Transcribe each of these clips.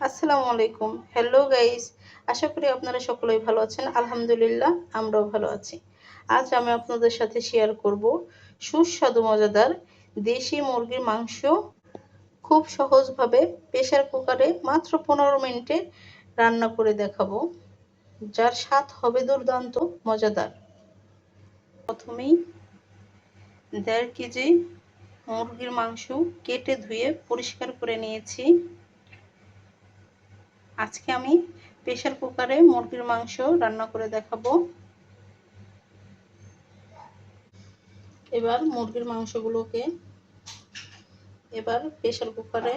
আসসালামু আলাইকুম। Hello guys আশা করি আপনারা সকলেই ভালো আছেন। আলহামদুলিল্লাহ, আমরাও ভালো আছি। আজ আমি আপনাদের সাথে শেয়ার করব সুস্বাদু, মজাদার দেশি মুরগির মাংস খুব সহজভাবে প্রেশার কুকারে মাত্র পনেরো মিনিটে রান্না করে দেখাবো। যার স্বাদ হবে দুর্দান্ত, মজাদার। প্রথমেই দেড় কেজি মুরগির মাংস কেটে ধুয়ে পরিষ্কার করে নিয়েছি। আজকে আমি প্রেশার কুকারে মুরগির মাংস রান্না করে দেখাবো। এবার মুরগির মাংসগুলোকে এবার প্রেশার কুকারে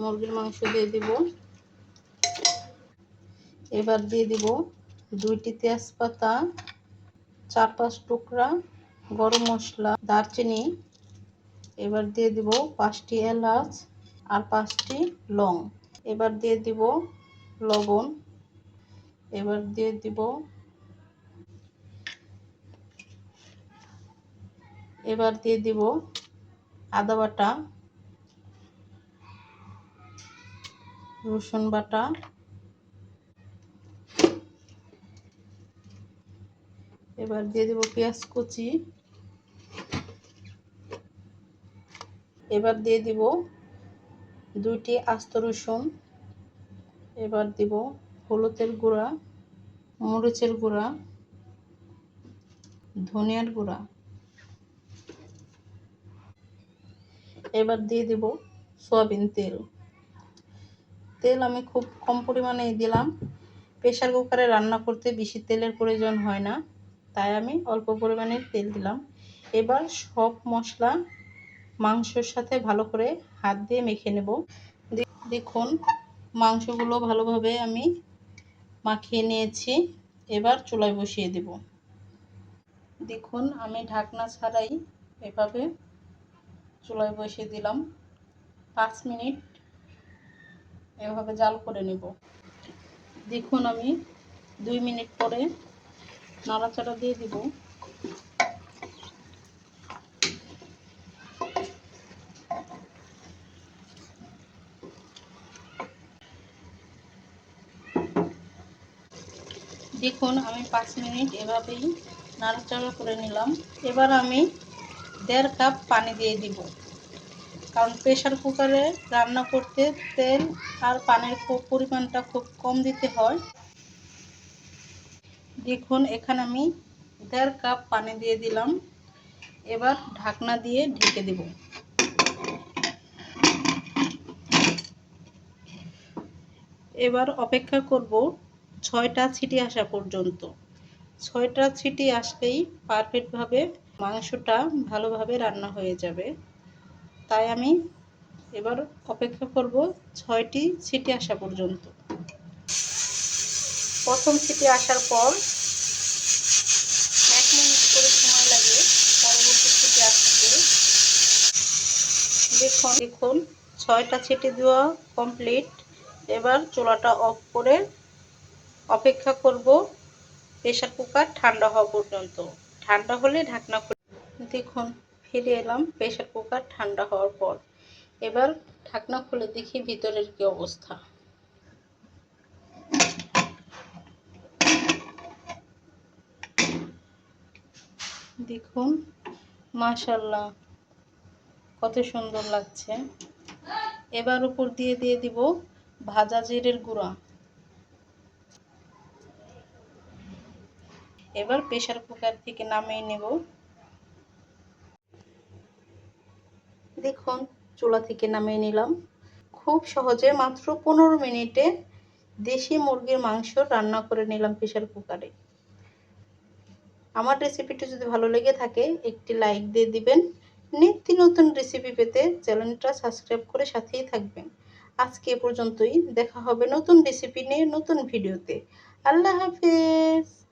মুরগির মাংস দিয়ে দিব। এবার দিয়ে দিব দুইটি তেজপাতা, চার পাঁচ টুকরা গরম মশলা, দারচিনি। এবার দিয়ে দিব পাঁচটি এলাচ আর পাঁচটি লং। এবার দিয়ে দিব লবণ। এবার দিয়ে দিব। এবার দিয়ে দিব আদা বাটা, রসুন বাটা, এবার দিয়ে দিব পেঁয়াজ কুচি। এবার দিয়ে দিব দুইটি আস্ত রসুন। এবার দিব হলুদের গুঁড়া, মরিচের গুঁড়া, ধনিয়ার গুঁড়া। এবার দিয়ে দিব সয়াবিন তেল। তেল আমি খুব কম পরিমাণে দিলাম। প্রেশার কুকারে রান্না করতে বেশি তেলের প্রয়োজন হয় না, তাই আমি অল্প পরিমাণে তেল দিলাম। এবার সব মশলা মাংসর সাথে ভালো করে হাত দিয়ে মেখে নেব। দেখুন মাংসগুলো ভালোভাবে আমি মাখিয়ে নিয়েছি। এবার চুলায় বসিয়ে দেব। দেখুন, আমি ঢাকনা ছাড়াই এভাবে চুলায় বসিয়ে দিলাম। পাঁচ মিনিট এভাবে জাল করে নেব। দেখুন, আমি দুই মিনিট পরে নাড়াচাড়া দিয়ে দিব। দেখুন, আমি পাঁচ মিনিট এভাবেই নাড়াচাড়া করে নিলাম। এবার আমি দেড় কাপ পানি দিয়ে দিব। কারণ প্রেশার কুকারে রান্না করতে তেল আর পানির পরিমাণটা খুব কম দিতে হয়। দেখুন, এখানে আমি দেড় কাপ পানি দিয়ে দিলাম। এবার ঢাকনা দিয়ে ঢেকে দেব। এবার অপেক্ষা করব ছয়টা ছিটি আসা পর্যন্ত। ছয়টা ছিটি আসলেই পারফেক্টভাবে মাংসটা ভালোভাবে রান্না হয়ে যাবে। তাই আমি এবার অপেক্ষা করব ছয়টি ছিটি আসা পর্যন্ত। প্রথম ছিটি আসার পর এক মিনিট করে সময় লাগে পরবর্তী ছিটি আসতে। দেখুন দেখুন, ছয়টা ছিটি দেওয়া কমপ্লিট এবার চোলাটা অফ করে অপেক্ষা করব প্রেশার কুকার ঠান্ডা হওয়া পর্যন্ত। ঠান্ডা হলে ঢাকনা খুলে দেখুন, ফিরে এলাম প্রেশার কুকার ঠান্ডা হওয়ার পর। এবার ঢাকনা খুলে দেখি ভিতরের কি অবস্থা। দেখুন মাশাল্লাহ কত সুন্দর লাগছে। এবার উপর দিয়ে দিয়ে দিব ভাজা জিরের গুঁড়া। এবার প্রেশার কুকার থেকে নামিয়ে নেব। দেখুন, চুলা থেকে নামিয়ে নিলাম। খুব সহজে মাত্র পনেরো মিনিটে দেশি মুরগির মাংস রান্না করে নিলাম প্রেশার কুকারে। আমার রেসিপিটি যদি ভালো লেগে থাকে, একটি লাইক দিয়ে দিবেন। নিত্য নতুন রেসিপি পেতে চ্যানেলটা সাবস্ক্রাইব করে সাথেই থাকবেন। আজকে এ পর্যন্তই। দেখা হবে নতুন রেসিপি নিয়ে নতুন ভিডিওতে। আল্লাহ হাফেজ।